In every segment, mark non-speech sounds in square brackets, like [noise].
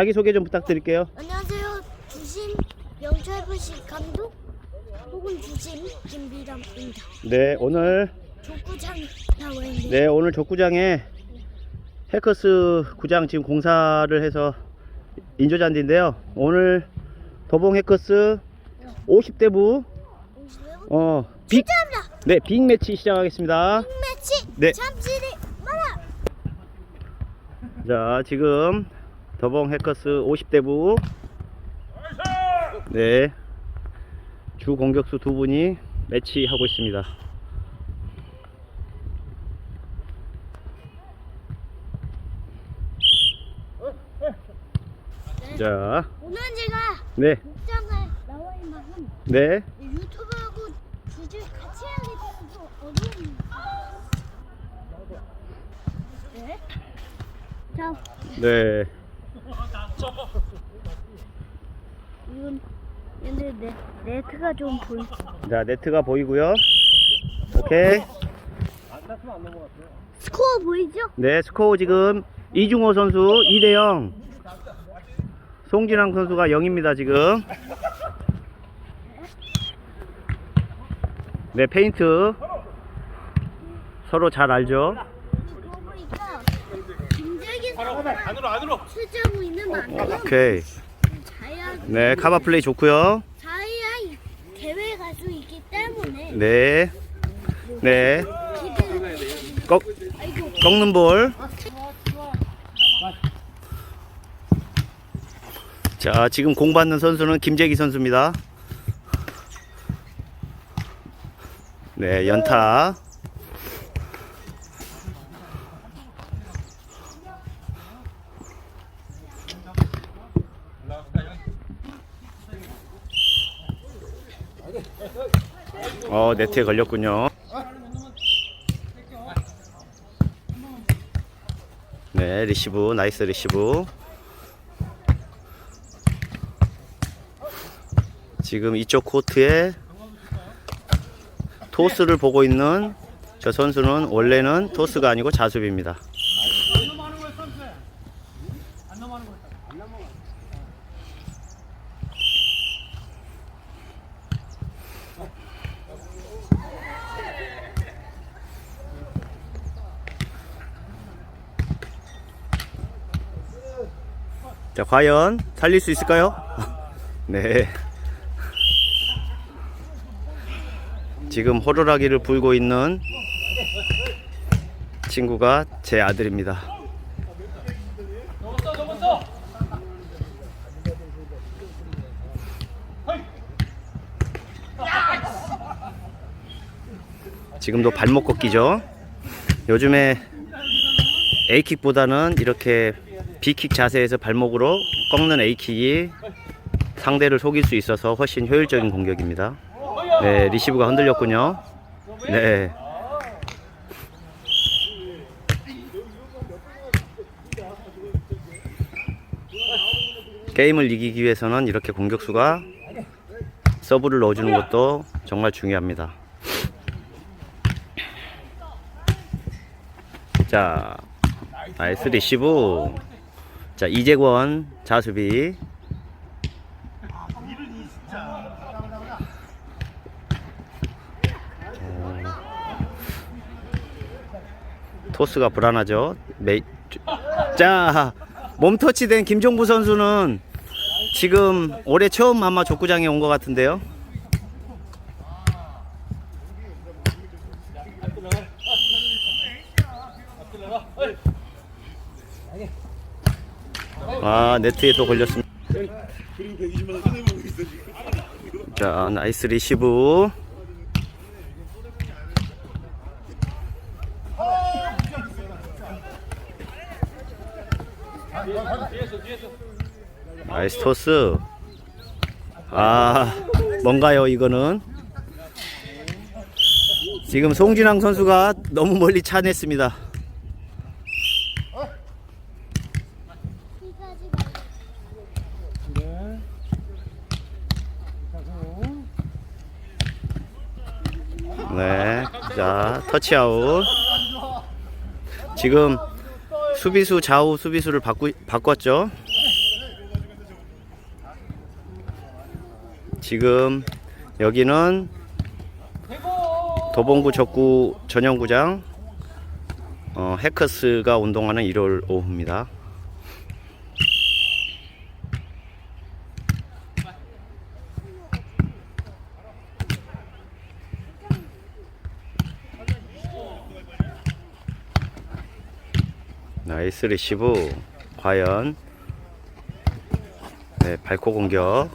자기소개 좀 부탁드릴게요. 안녕하세요. 주심 영철부시 감독 혹은 주심 김비람입니다. 네, 오늘 족구장 나와 있는데 네, 오늘 족구장에 해커스 구장 지금 공사를 해서 인조잔디인데요. 오늘 도봉 해커스 50대 부 오시면 어, 빅 축하합니다. 네, 빅 매치 시작하겠습니다. 매치 네. 잠시를 말아. 자, 지금 더봉 해커스 50대부 네. 주 공격수 두 분이 매치하고 있습니다. 자, 오늘 제가 네, 목장에 나와 있는 네, 유튜브하고 주주 같이 하게 되어서 어려웁니다. 네. 자, 네. 이건 근데 네, 네트가 좀 보이. 자, 네트가 보이고요. 오케이. 스코어 보이죠? 네, 스코어 지금 이중호 선수 2대 0. 송진왕 선수가 0입니다, 지금. 네, 페인트. 서로 잘 알죠? 그거 보니까 김재기 선수가 안으로 안으로 출제하고 있는 만큼 오케이. 자야 네, 카바 플레이 좋고요. 자야 대회 갈 수 있기 때문에 네. 네. 꺾, 꺾는 볼. 자, 지금 공 받는 선수는 김재기 선수입니다. 네, 연타. 어, 네트에 걸렸군요. 네, 리시브, 나이스 리시브. 지금 이쪽 코트에 토스를 보고 있는 저 선수는 원래는 토스가 아니고 자수비입니다. 자, 과연 살릴 수 있을까요? [laughs] 네. 지금 호루라기를 불고 있는 친구가 제 아들입니다. 지금도 발목 꺾기죠. 요즘에 A킥보다는 이렇게 B킥 자세에서 발목으로 꺾는 A킥이 상대를 속일 수 있어서 훨씬 효율적인 공격입니다. 네, 리시브가 흔들렸군요. 네. 게임을 이기기 위해서는 이렇게 공격수가 서브를 넣어주는 것도 정말 중요합니다. 자, 나이스 리시브. 자, 이재권 자수비. 토스가 불안하죠. 메이... 자, 몸터치된 김종부 선수는 지금 올해 처음 아마 족구장에 온 것 같은데요. 아, 네트에 또 걸렸습니다. 자, 나이스 리시브. 나이스 토스. 아, 뭔가요, 이거는? 지금 송진왕 선수가 너무 멀리 차냈습니다. 터치아웃. 지금 수비수 좌우 수비수를 바꾸, 바꿨죠. 지금 여기는 도봉구 적구 전용구장 어, 해커스가 운동하는 일요일 오후입니다. 나이스 리시브. 과연 네, 발코 공격.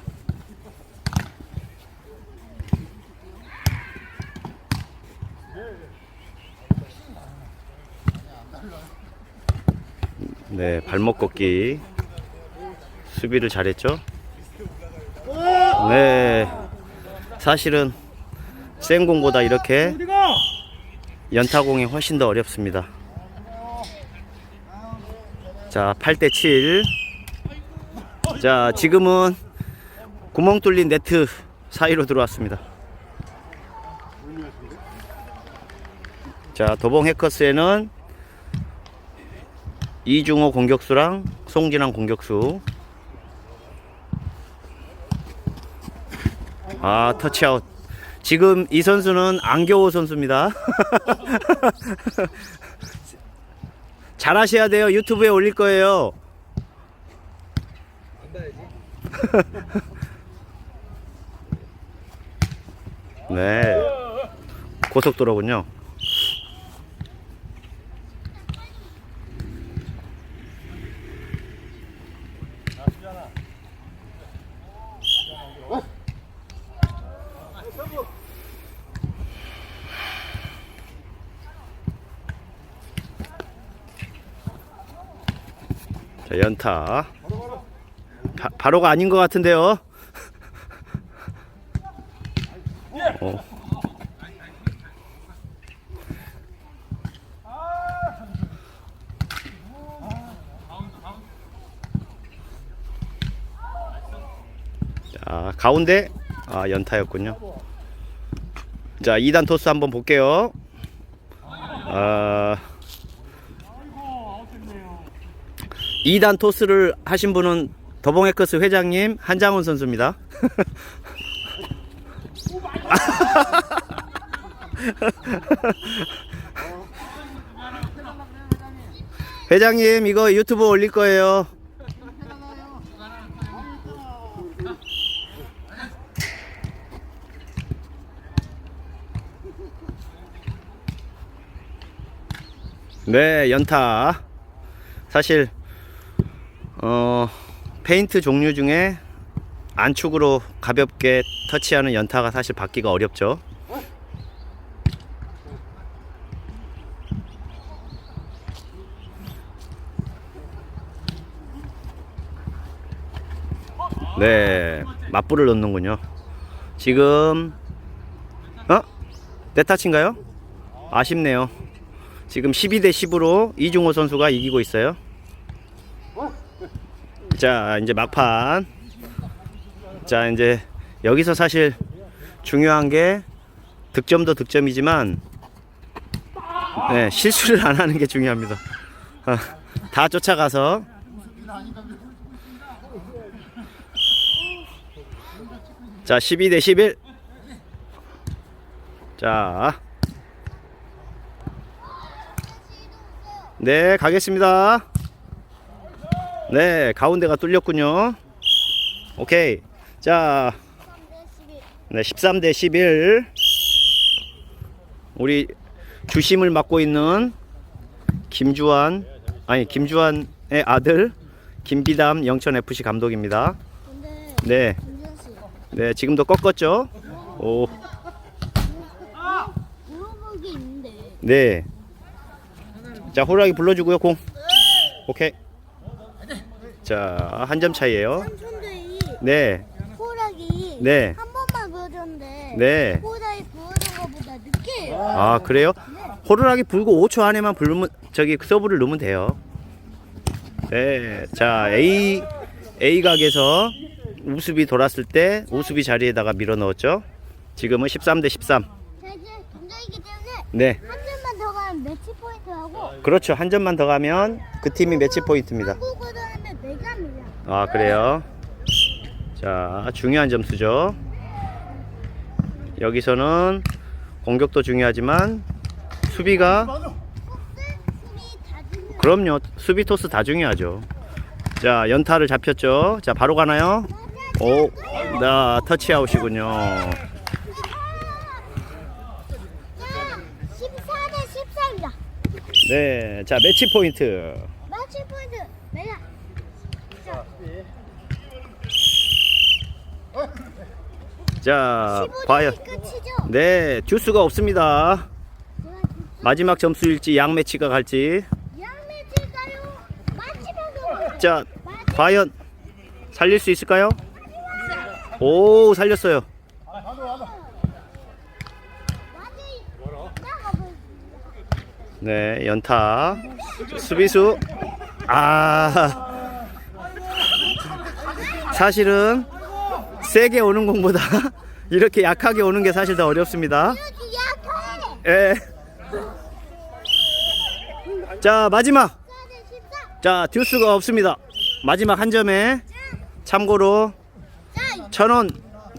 네 발목 걷기. 수비를 잘했죠? 네. 사실은 생공보다 이렇게 연타공이 훨씬 더 어렵습니다 자, 8대 7. 자, 지금은 구멍 뚫린 네트 사이로 들어왔습니다. 자, 도봉 해커스에는 이중호 공격수랑 송진환 공격수. 아, 터치아웃. 지금 이 선수는 안겨호 선수입니다. [laughs] 잘 하셔야 돼요. 유튜브에 올릴 거예요. [laughs] 네. 고속도로군요. 자, 연타. 바, 바로가 아닌 것 같은데요. [laughs] 어. 자, 가운데 아, 연타였군요. 자, 2단 토스 한번 볼게요. 아, 2단 토스를 하신 분은 더봉에커스 회장님 한장훈 선수입니다. [laughs] 회장님 이거 유튜브 올릴 거예요. 네, 연타. 사실 어, 페인트 종류 중에 안축으로 가볍게 터치하는 연타가 사실 받기가 어렵죠. 네, 맞불을 넣는군요. 지금 어? 내 타치인가요? 아쉽네요. 지금 12대 10으로 이중호 선수가 이기고 있어요. 자, 이제 막판. 자, 이제 여기서 사실 중요한 게 득점도 득점이지만 네, 실수를 안 하는 게 중요합니다. 아, 다 쫓아가서 자, 12 대 11. 자. 네, 가겠습니다. 네, 가운데가 뚫렸군요. 오케이. 자, 네, 13대 11. 우리 주심을 맡고 있는 김주환, 아니, 김주환의 아들, 김비담 영천FC 감독입니다. 네, 네, 지금도 꺾었죠? 오, 네. 자, 호랑이 불러주고요, 공. 오케이. 자, 한 점 차이에요. 삼촌들이 네, 호락이 네. 한 번만 보여줬는데 네. 호락이 보여준 것보다 늦게 아, 그래요? 호루라기 불고 5초 안에만 불면 저기 서브를 넣으면 돼요. 네. 자, A A 각에서 우습이 돌았을 때 우습이 자리에다가 밀어 넣었죠. 지금은 13 대 13. 자 이제 동작이기 때문에 네. 한 점만 더 가면 매치 포인트하고 그렇죠. 한 점만 더 가면 그 팀이 매치 포인트입니다. 메가입니다 아, 그래요. 자, 중요한 점수죠. 여기서는 공격도 중요하지만 수비가 그럼요. 수비 토스 다 중요하죠. 자, 연타를 잡혔죠. 자, 바로 가나요? 오, 나 터치아웃이군요. 14대 14입니다. 네, 자, 매치 포인트. 마치 포인트. 자, 15대 과연 끝이죠. 네, 듀스가 없습니다. 제가 마지막 점수일지 양 매치가 갈지. 양매질까요? 자, 과연 살릴 수 있을까요? 오, 살렸어요. 네, 연타. 수비수. 아. 사실은 세게 오는 공보다 [laughs] 이렇게 약하게 오는 게 사실 더 어렵습니다. 예. 자, 마지막. 14대 14. 자, 듀스가 없습니다. 마지막 한 점에 참고로 자, 천 원,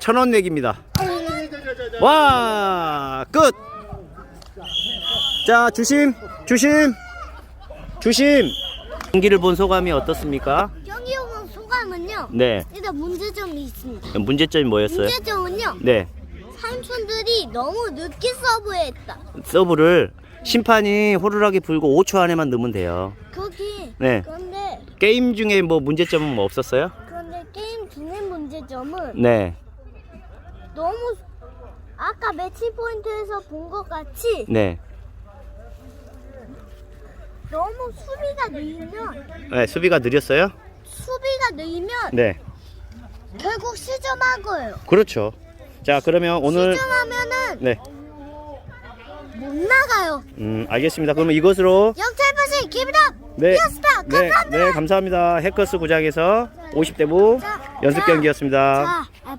천 원 내기입니다. 와, 끝. 자, 주심, 주심, 주심. 경기를 본 소감이 어떻습니까? 소감은요. 네. 일단 문제점이 있습니다. 문제점이 뭐였어요? 문제점은요. 네. 삼촌들이 너무 늦게 서브했다. 서브를 심판이 호루라기 불고 5초 안에만 넣으면 돼요. 거기. 네. 그런데 게임 중에 뭐 문제점은 뭐 없었어요? 그런데 게임 중의 문제점은 네. 너무 아까 매치 포인트에서 본 것 같이 네. 너무 수비가 늘면 네, 수비가 느렸어요? 수비가 늘면 네. 결국 시점하고요. 그렇죠. 자, 그러면 오늘 시점하면은 네. 못 나가요. 음, 알겠습니다. 그러면 이것으로 영철버시 기브답 네. 피어스타 네, 감사합니다. 네, 감사합니다. 해커스 구장에서 50대 부 자, 연습 자, 경기였습니다. 자, 아,